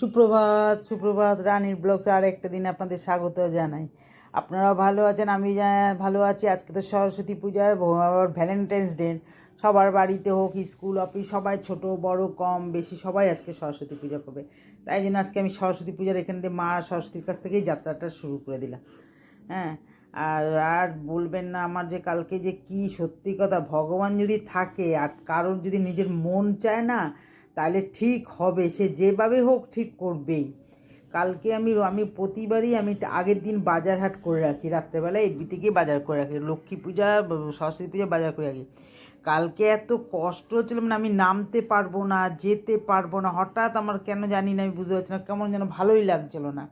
সুপ্রভাত সুপ্রভাত, রানীর ব্লগসে আর একটা দিন আপনাদের স্বাগত জানাই। আপনারা ভালো আছেন? আমি ভালো আছি। আজকে তো সরস্বতী পূজার ভ্যালেন্টাইন্স ডে সবার বাড়িতে হোক, স্কুল, অফিস, সবাই ছোট, বড়, কম, বেশি সবাই আজকে সরস্বতী পূজা করবে। তাই জন্য আজকে আমি সরস্বতী পূজার এখান থেকে মা সরস্বতীর কাছ থেকেই যাত্রাটা শুরু করে দিলাম। হ্যাঁ আর আর বলবেন না আমার যে কালকে যে কি সত্যি কথা, ভগবান যদি থাকে আর কারোর যদি নিজের মন চায় না তাহলে ঠিক হবে, সে যেভাবে হোক ঠিক করবেই। কালকে আমি আমি প্রতিবারই আমি আগের দিন বাজার হাট করে রাখি রাত্রেবেলায় এর থেকে বাজার করে রাখি, লক্ষ্মী পূজা, সরস্বতী পূজা বাজার করে রাখি। কালকে এত কষ্ট হচ্ছিল মানে আমি নামতে পারব না, যেতে পারব না, হঠাৎ আমার কেন জানি না, আমি বুঝতে পারছি না, কেমন যেন ভালোই লাগছিল না।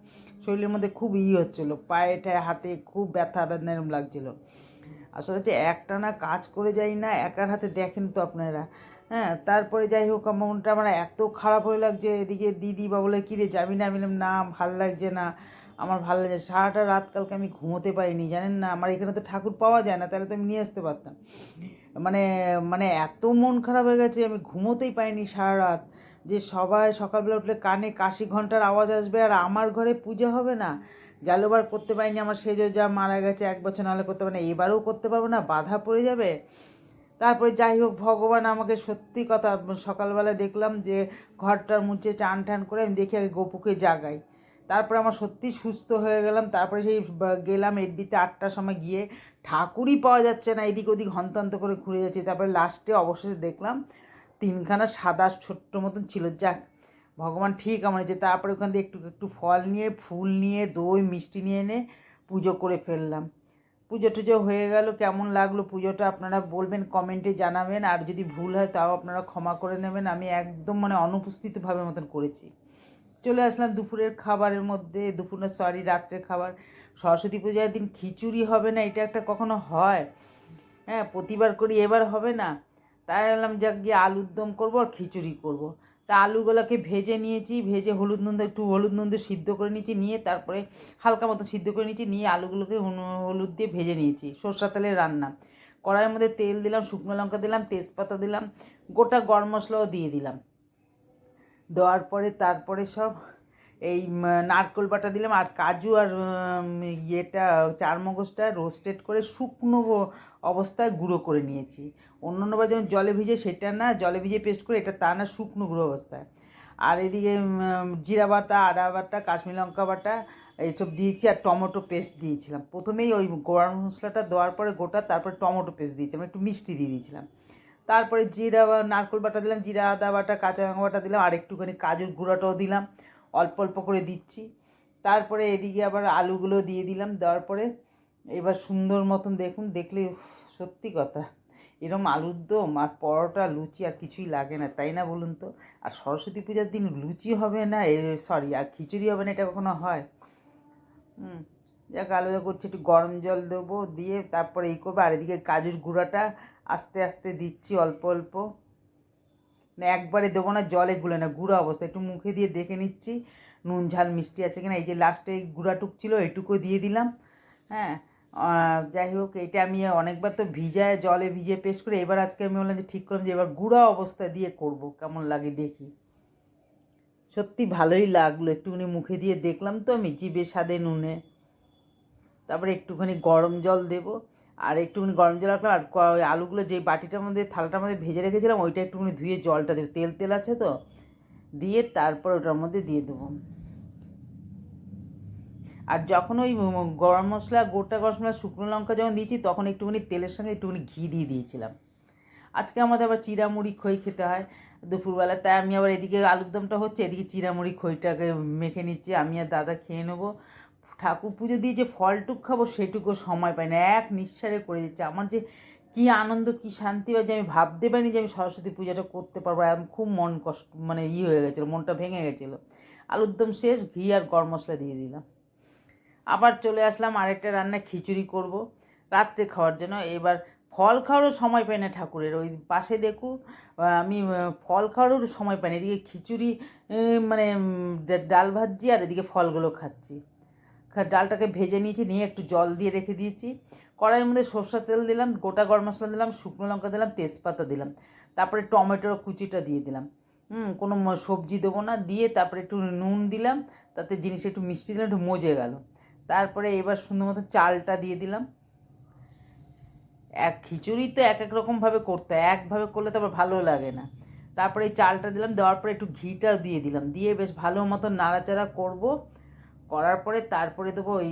শরীরের মধ্যে খুব ই হচ্ছিল পায়ে ঠায়ে হাতে খুব ব্যথা ব্যথা এরম লাগছিল। আসলে হচ্ছে একটানা কাজ করে যাই না, একার হাতে দেখেন তো আপনারা হ্যাঁ তারপরে যাই হোক মনটা আমার এত খারাপ হয়ে লাগছে, এদিকে দিদি বা বলে কিরে যাবি না? আমি বললাম, না, ভালো লাগছে না, আমার ভালো লাগছে সারাটা রাত কালকে আমি ঘুমোতে পারিনি, জানেন না? আমার এখানে তো ঠাকুর পাওয়া যায় না, তাহলে তো আমি নিয়ে আসতে পারতাম। মানে মানে এত মন খারাপ হয়ে গেছে, আমি ঘুমোতেই পাইনি সারা রাত। যে সবাই সকালবেলা উঠলে কানে কাশি ঘণ্টার আওয়াজ আসবে, আর আমার ঘরে পূজা হবে না। গেলবার করতে পারিনি, আমার সেজো যা মারা গেছে, এক বছর নাহলে করতে পারে এবারেও করতে পারব না, বাধা পড়ে যাবে। তারপরে যাই হোক, ভগবান আমাকে সত্যি কথা সকালবেলা দেখলাম যে ঘরটার মুছে চান টান করে আমি দেখি আগে গোপুকে জাগাই। তারপরে আমার সত্যি সুস্থ হয়ে গেলাম, তারপরে সেই গেলাম এডবিতে আটটার সময় গিয়ে ঠাকুরই পাওয়া যাচ্ছে না, এদিক ওদিক হন্তন্ত করে ঘুরে যাচ্ছে। তারপরে লাস্টে অবশেষে দেখলাম তিনখানা সাদা ছোট্ট মতন ছিল। যাক, ভগবান ঠিক আমার যে তারপরে ওখান থেকে একটু একটু ফল নিয়ে, ফুল নিয়ে, দই, মিষ্টি নিয়ে এনে পুজো করে ফেললাম। পুজো টুজো হয়ে গেল, কেমন লাগল পুজোটা আপনারা বলবেন, কমেন্টে জানাবেন, আর যদি ভুল হয় তাও আপনারা ক্ষমা করে নেবেন, আমি একদম মানে অনুপস্থিতভাবে মতন করেছি। চলে আসলাম দুপুরের খাবারের মধ্যে, দুপুর না সরি রাত্রের খাবার। সরস্বতী পূজার দিন খিচুড়ি হবে না, এটা একটা কখনো হয়? হ্যাঁ প্রতিবার করি, এবার হবে না। তাই বললাম, যাক গিয়ে আলুর দম করব আর খিচুড়ি করব। তা আলুগুলোকে ভেজে নিয়েছি, ভেজে হলুদ নুন একটু হলুদ নুন দিয়ে সিদ্ধ করে নিয়েছি, নিয়ে তারপরে হালকা মতো সিদ্ধ করে নিয়েছি, নিয়ে আলুগুলোকে হলুদ দিয়ে ভেজে নিয়েছি, সর্ষা তেলে রান্না। কড়াইয়ের মধ্যে তেল দিলাম, শুকনো লঙ্কা দিলাম, তেজপাতা দিলাম, গোটা গরম মশলাও দিয়ে দিলাম। দেওয়ার পরে তারপরে সব এই নারকেল বাটা দিলাম আর কাজু আর ইয়েটা চারমগজটা রোস্টেড করে শুকনো অবস্থায় গুঁড়ো করে নিয়েছি। অন্য অন্যবার যেমন জলে ভিজে সেটা না, জলে ভিজে পেস্ট করে এটা তা না শুকনো গুঁড়ো অবস্থায়। আর এদিকে জিরা বাটা, আদা বাটা, কাশ্মীর লঙ্কা বাটা এইসব দিয়েছি আর টমেটো পেস্ট দিয়েছিলাম। প্রথমেই ওই গরম মশলাটা দেওয়ার পরে গোটা তারপরে টমেটো পেস্ট দিয়েছিলাম, একটু মিষ্টি দিয়ে দিয়েছিলাম। তারপরে জিরা নারকেল বাটা দিলাম, জিরা, আদা বাটা, কাঁচা লঙ্কা বাটা দিলাম, আর একটুখানি কাজুর গুঁড়োটাও দিলাম। অল্প অল্প করে দিচ্ছি। তারপরে এদিকে আবার আলুগুলো দিয়ে দিলাম, দেওয়ার পরে এবার সুন্দর মতন দেখুন, দেখলে সত্যি কথা। এরম আলুর দম আর পরোটা, লুচি আর কিছুই লাগে না, তাই না বলুন তো? আর সরস্বতী পূজার দিন লুচি হবে না, এ সরি আর খিচুড়ি হবে না, এটা কখনো হয়? হুম, যাক আলাদা করছি, একটু গরম জল দেবো, দিয়ে তারপরে এই করব, আর এদিকে কাজুর গুঁড়াটা আস্তে আস্তে দিচ্ছি অল্প অল্প। না, একবারে দেবো না, জলে গুলে না, গুঁড়ো অবস্থা। একটু মুখে দিয়ে দেখে নিচ্ছি, নুন, ঝাল, মিষ্টি আছে কিনা? এই যে লাস্টে গুঁড়াটুক ছিল এইটুকু দিয়ে দিলাম হ্যাঁ? যাই হোক, এটা আমি অনেকবার তো ভিজায়, জলে ভিজে পেস্ট করে, এবার আজকে আমি বললাম যে, ঠিক করলাম যে, এবার গুঁড়া অবস্থা দিয়ে করব, কেমন লাগে দেখি। সত্যি ভালোই লাগল, একটুখানি মুখে দিয়ে দেখলাম তো আমি, জিভে স্বাদে নুনে। তারপরে একটুখানি গরম জল দেব। আর একটুখানি গরম জল রাখলাম, আর ওই আলুগুলো যে বাটিটার মধ্যে, থালাটার মধ্যে ভেজে রেখেছিলাম, ওইটা একটুখানি ধুয়ে জলটা দেবো। তেল তেল আছে তো? দিয়ে তারপর ওটার মধ্যে দিয়ে দেবো। আর যখন ওই গরম মশলা, গোটা গরম মশলা, শুকনো লঙ্কা যখন দিয়েছি, তখন একটুখানি তেলের সঙ্গে একটুখানি ঘি দিয়ে দিয়েছিলাম। আজকে আমাদের আবার চিড়ামুড়ি খই খেতে হয়। দুপুরবেলা তাই আমি আবার এদিকে আলুর দমটা হচ্ছে, এদিকে চিড়ামুড়ি খইটাকে মেখে নিচ্ছি, আমি আর দাদা খেয়ে নেব। ঠাকুর পুজো দিয়ে যে ফলটুক খাব, সেটুকু সময় পাই না। এক নিঃসারে করে দিচ্ছে। আমার যে কী আনন্দ, কী শান্তি বা যে আমি ভাবতে পারিনি যে আমি সরস্বতী পূজাটা করতে পারব। আমি খুব মন কষ্ট মানে ই হয়ে গেছিল, মনটা ভেঙে গেছিল। আলুর দম শেষ, ঘি আর গরম মশলা দিয়ে দিলাম। আবার চলে আসলাম আরেকটা রান্না খিচুড়ি করব রাত্রে খাওয়ার জন্য। এবার ফল খাওয়ারও সময় পাই না ঠাকুরের। ওই পাশে দেখুন আমি ফল খাওয়ারও সময় পাই না। এদিকে খিচুড়ি মানে ডাল ভাজছি আর এদিকে ফলগুলো খাচ্ছি। ডালটাকে ভেজে নিয়েছি, নিয়ে একটু জল দিয়ে রেখে দিয়েছি। কড়াইয়ের মধ্যে সর্ষা তেল দিলাম, গোটা গরম মশলা দিলাম, শুকনো লঙ্কা দিলাম, তেজপাতা দিলাম। তারপরে টমেটোর কুচিটা দিয়ে দিলাম। হুম, কোনো সবজি দেবো না, দিয়ে তারপরে একটু নুন দিলাম, তাতে জিনিস একটু মিষ্টি দিলাম, একটু মজে গেল। তারপরে এবার সুন্দর মতো চালটা দিয়ে দিলাম। এক খিচুড়ি তো এক এক রকমভাবে করতে হয়, একভাবে করলে তো আবার ভালো লাগে না। তারপরে চালটা দিলাম, দেওয়ার পরে একটু ঘিটা দিয়ে দিলাম। দিয়ে বেশ ভালো মতো নাড়াচাড়া করব। করার পরে তারপরে দেবো ওই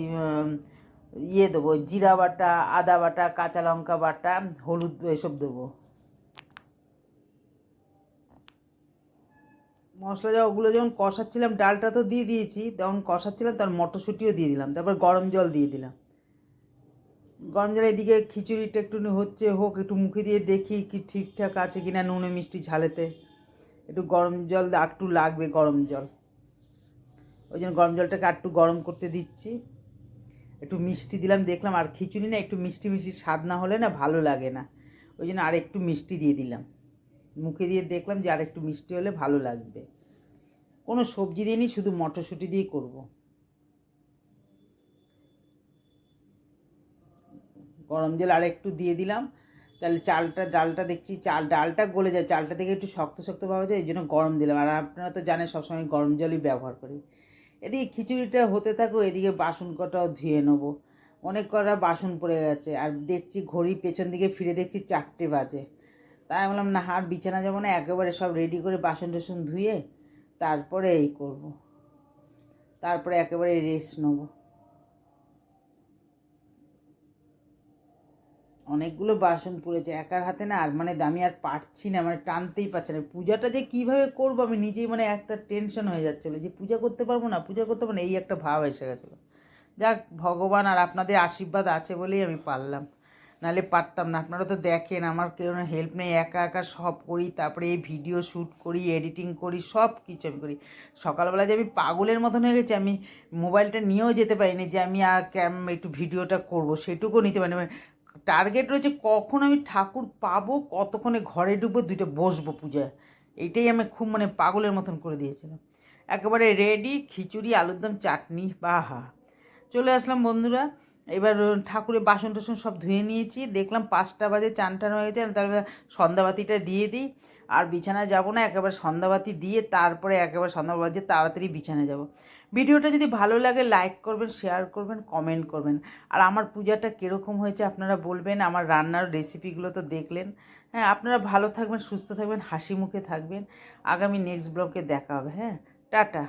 ইয়ে দেবো, জিরা বাটা, আদা বাটা, কাঁচা লঙ্কা বাটা, হলুদ এসব দেবো। মশলা যা, ওগুলো যখন কষাচ্ছিলাম, ডালটা তো দিয়ে দিয়েছি, তখন কষাচ্ছিলাম, তার মটরশুঁটিও দিয়ে দিলাম, তারপর গরম জল দিয়ে দিলাম। গরম জল এদিকে খিচুড়িটা একটু হচ্ছে হোক, একটু মুখে দিয়ে দেখি কি ঠিকঠাক আছে কিনা, নুনে মিষ্টি ঝালেতে। একটু গরম জল একটু লাগবে গরম জল। ওই জন্য গরম জলটাকে আর একটু গরম করতে দিচ্ছি। একটু মিষ্টি দিলাম, দেখলাম আর খিচুড়ি না, একটু মিষ্টি মিষ্টি স্বাদ না হলে না ভালো লাগে না। ওই জন্য আর একটু মিষ্টি দিয়ে দিলাম। মুখে দিয়ে দেখলাম যে আর একটু মিষ্টি হলে ভালো লাগবে। কোনো সবজি দিইনি শুধু মটরশুঁটি দিয়েই করব। গরম জল আর একটু দিয়ে দিলাম। তাহলে চালটা, ডালটা দেখছি, চাল, ডালটা গলে যায়, চালটা থেকে একটু শক্ত শক্ত পাওয়া যায়, এই জন্য গরম দিলাম। আর আপনারা তো জানেন সবসময় গরম জলই ব্যবহার করি। এদিকে খিচুড়িটা হতে থাকো এদিকে বাসন কটাও ধুয়ে নেব। অনেক কটা বাসন পড়ে গেছে, আর দেখছি ঘড়ি পেছন দিকে ফিরে দেখছি চারটে বাজে। তাই আমি বললাম, না, আর বিছানা যাব না, একেবারে সব রেডি করে বাসন টাসন ধুয়ে তারপরে এই করব। তারপরে একেবারে রেস্ট নেব। অনেকগুলো বাসন পড়েছে, একার হাতে না আর মানে আমি আর পারছি না মানে টানতেই পারছি না। পূজাটা যে কীভাবে করব আমি নিজেই মানে একটা টেনশন হয়ে যাচ্ছিল যে পূজা করতে পারব না, পূজা করতে পারব না, এই একটা ভাব এসে গেছিল। যাক, ভগবান আর আপনাদের আশীর্বাদ আছে বলেই আমি পারলাম। নাহলে পারতাম না, আপনারা তো দেখেন, আমার কেউ হেল্প নেই, একা একা সব করি, তারপরে এই ভিডিও শ্যুট করি এডিটিং করি, সব কিছু আমি করি। সকালবেলা যে আমি পাগলের মতন হয়ে গেছি, আমি মোবাইলটা নিয়েও যেতে পারিনি যে আমি আর ক্যাম একটু ভিডিওটা করব, সেটুকুও নিতে পারিনি। মানে টার্গেট রয়েছে কখন আমি ঠাকুর পাবো, কতক্ষণে ঘরে ঢুকবো, দুইটা বসবো পূজায়। এইটাই আমি খুব মানে পাগলের মতন করে দিয়েছিলাম। একেবারে রেডি খিচুড়ি, আলুর দম, চাটনি, বাহা। চলে আসলাম বন্ধুরা, এবার ঠাকুরের বাসন টাসন সব ধুয়ে নিয়েছি। দেখলাম পাঁচটা বাজে চান টান হয়ে গেছে, তারপরে সন্ধ্যাবাতিটা দিয়ে দিই। আর বিছানায় যাব না, একেবারে সন্ধ্যাবাতি দিয়ে তারপরে একেবারে সন্ধ্যা বাজে তাড়াতাড়ি বিছানায় যাব। ভিডিওটা যদি ভালো লাগে লাইক করবেন শেয়ার করবেন কমেন্ট করবেন। আর আমার পূজাটা কীরকম হয়েছে আপনারা বলবেন, আমার রান্নার রেসিপিগুলো তো দেখলেন। হ্যাঁ আপনারা ভালো থাকবেন, সুস্থ থাকবেন, হাসি মুখে থাকবেন। আগামী নেক্সট ব্লগে দেখা হবে হ্যাঁ টাটা।